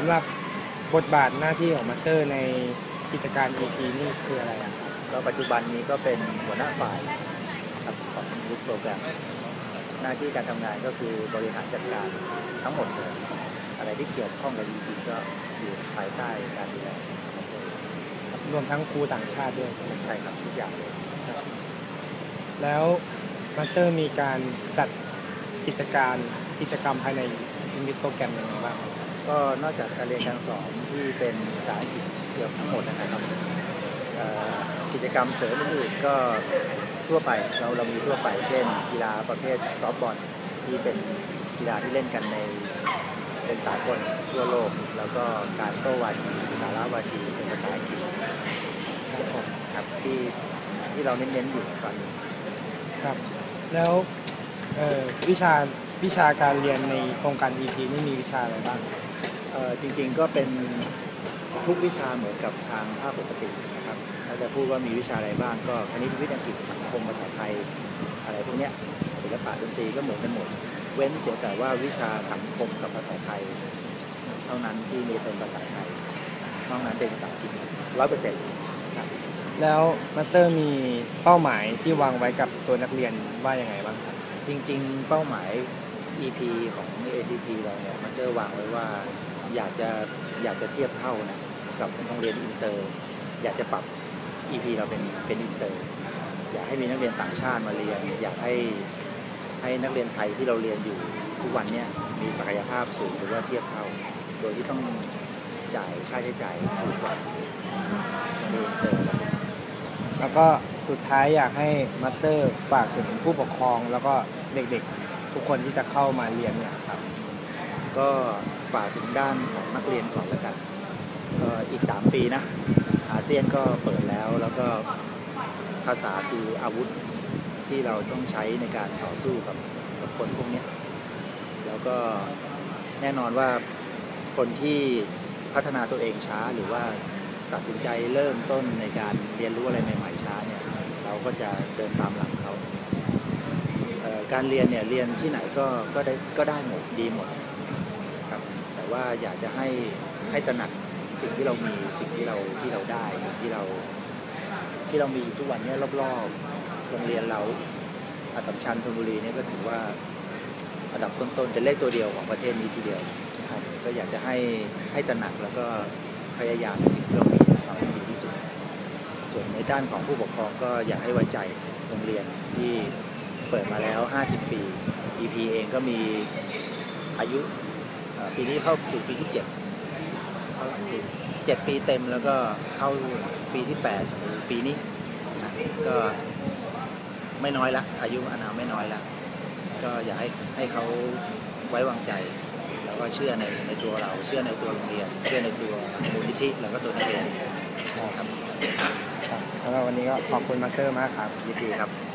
สำหรับบทบาทหน้าที่ของมาสเตอร์ในกิจการ EP นี่คืออะไรอะก็ปัจจุบันนี้ก็เป็นหัวหน้าฝ่ายครับของรูทโปรแกรม หน้าที่การทำงานก็คือบริหารจัดการทั้งหมดเลย อะไรที่เกี่ยวข้องกับ EP ก็อยู่ภายใต้การดูแลของผมเองรวมทั้งครูต่างชาติด้วยใช่ไหมใช่ครับทุกอย่างเลย แล้วมาสเตอร์มีการจัดกิจการกิจกรรมภายในอินวิโปรแกรมยังไงบ้างครับ ก็นอกจากการเรียนการสอนที่เป็นภาษาอังกฤษเกือบทั้งหมดนะครับกิจกรรมเสริมอื่นๆก็ทั่วไปเราเรามีทั่วไปเช่น กีฬาประเภทซอฟบอลที่เป็นกีฬาที่เล่นกันในเป็นสากลทั่วโลก แล้วก็การโต้วาทีสารวาทีเป็นภาษาอังกฤษครับผมครับที่ที่เราเน้นๆอยู่ตอนนี้ครับ แล้ววิชาวิชาการเรียนในโครงการ EP นี่มีวิชาอะไรบ้าง จริง ๆก็เป็นทุกวิชาเหมือนกับทางภาคปกตินะครับถ้าจะพูดว่ามีวิชาอะไรบ้างก็คณิตวิทยาอังกฤษสังคมภาษาไทยอะไรพวกเนี้ยศิลปะดนตรีก็เหมือนกันหมด เว้นเสียแต่ว่าวิชาสังคมกับภาษาไทย เท่านั้นที่มีเป็นภาษาไทยนอกนั้นเป็นภาษาอังกฤษร้อยเปอร์เซ็นต์ครับแล้วมาสเตอร์มีเป้าหมายที่วางไว้กับตัวนักเรียนว่ายังไงบ้างครับจริง ๆ เป้าหมาย EP ของ ACT เราเนี่ยมาเชอร์วางไว้ว่า อยากจะอยากจะเทียบเท่านะกับโรงเรียนอินเตอร์ อยากจะปรับ EP เราเป็นเป็นอินเตอร์ อยากให้มีนักเรียนต่างชาติมาเรียน อยากให้ให้นักเรียนไทยที่เราเรียนอยู่ทุกวันเนี่ยมีศักยภาพสูงหรือว่าเทียบเท่า โดยที่ต้องจ่ายค่าใช้จ่ายถูกกว่าโรงเรียนอินเตอร์แล้วก็สุดท้ายอยากให้มาสเตอร์ฝากถึงผู้ปกครองแล้วก็เด็กๆ ทุกคนที่จะเข้ามาเรียนเนี่ยครับ ก็ ฝากถึงด้านของนักเรียนก่อนล้วกัน ก็อีก 3 ปีนะอาเซียนก็เปิดแล้วแล้วก็ภาษาคืออาวุธที่เราต้องใช้ในการต่อสู้กับกับคนพวกนี้แล้วก็แน่นอนว่าคนที่พัฒนาตัวเองช้าหรือว่าตัดสินใจเริ่มต้นในการเรียนรู้อะไรใหม่ๆช้าเนี่ยเราก็จะเดินตามหลังเขาเการเรียนเนี่ยเรียนที่ไหนก็ก็ได้ก็ได้หมดดีหมด ว่าอยากจะให้ให้ตระหนักสิ่งที่เรามีสิ่งที่เราที่เราได้สิ่งที่เราที่เรามีอยู่ทุกวันเนี้รอบๆโรงเรียนเราอาสัมชัญธนบุรีเนี่ยก็ถือว่าอันดับต้นๆเป็นเลขตัวเดียวของประเทศนี้ทีเดียวครับก็อยากจะให้ให้ตระหนักแล้วก็พยายามในสิ่งที่เรามีทำให้ดีที่สุด ส่วนในด้านของผู้ปกครองก็อยากให้ไว้ใจโรงเรียนที่เปิดมาแล้ว 50 ปี EP เองก็มีอายุเอ่อ ปีนี้เข้าสู่ปีที่เจ็ดเข้าสู่เจ็ดปีเต็มแล้วก็เข้าปีที่แปดปีนี้นะก็ไม่น้อยละอายุอานามไม่น้อยละก็อยากให้ให้เขาไว้วางใจ แล้วก็เชื่อในในตัวเรา เชื่อในตัวโรงเรียน เชื่อในตัวมูลนิธิแล้วก็ตัวนักเรียนครับครับสำหรับวันนี้ก็ขอบคุณมาสเตอร์มากครับยินดีครับ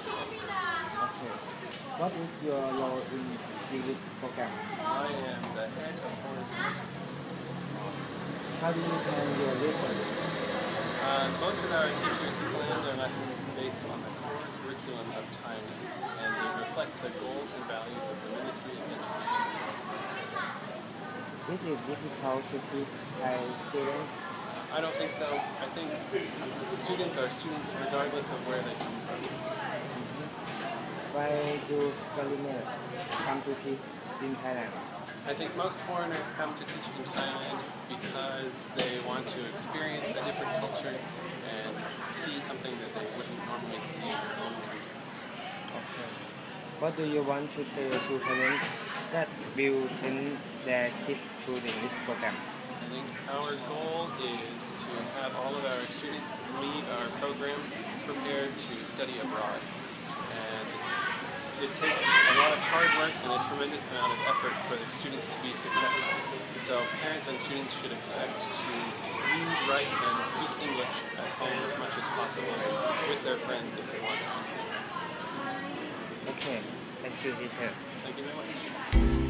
Okay What is your role in English program I am the head of foreign How do you plan your lesson uh, Most of our teachers plan their lessons based on the core curriculum of Thailand, and they reflect the goals and values of the Ministry of Education. Is difficult to teach Thai students I don't think so. I think students are students regardless of where they come from. Why do foreigners come to teach in Thailand I think most foreigners come to teach in Thailand because they want to experience a different culture and see something that they wouldn't normally see in their own country. Okay What do you want to say to parents that will send their kids to the English program I think our goal is to have all of our students leave our program prepared to study abroad. It takes a lot of hard work and a tremendous amount of effort for the students to be successful. So parents and students should expect to read, write, and speak English at home as much as possible with their friends if they want to be successful. Okay thank you teacher Thank you very much.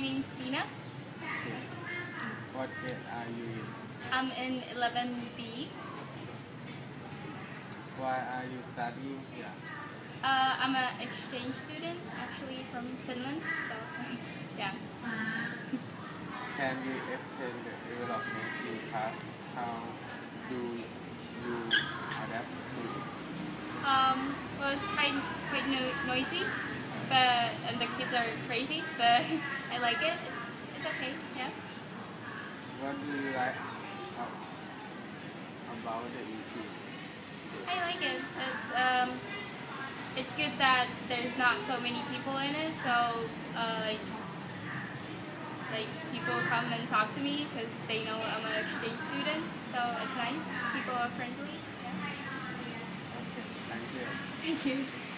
My name is Tina. What grade are you in? I'm in 11B. Why are you studying here? Uh, I'm an exchange student, actually from Finland. So, yeah. Can you explain the development in class? How do you adapt to it? Um, well, it's quite quite no- noisy, but and the kids are crazy. But I like it. It's it's okay. Yeah. What do you like about the EP? I like it. It's um, it's good that there's not so many people in it. So uh, like like people come and talk to me because they know I'm an exchange student. So it's nice. People are friendly. Yeah. Okay, thank you. Thank you.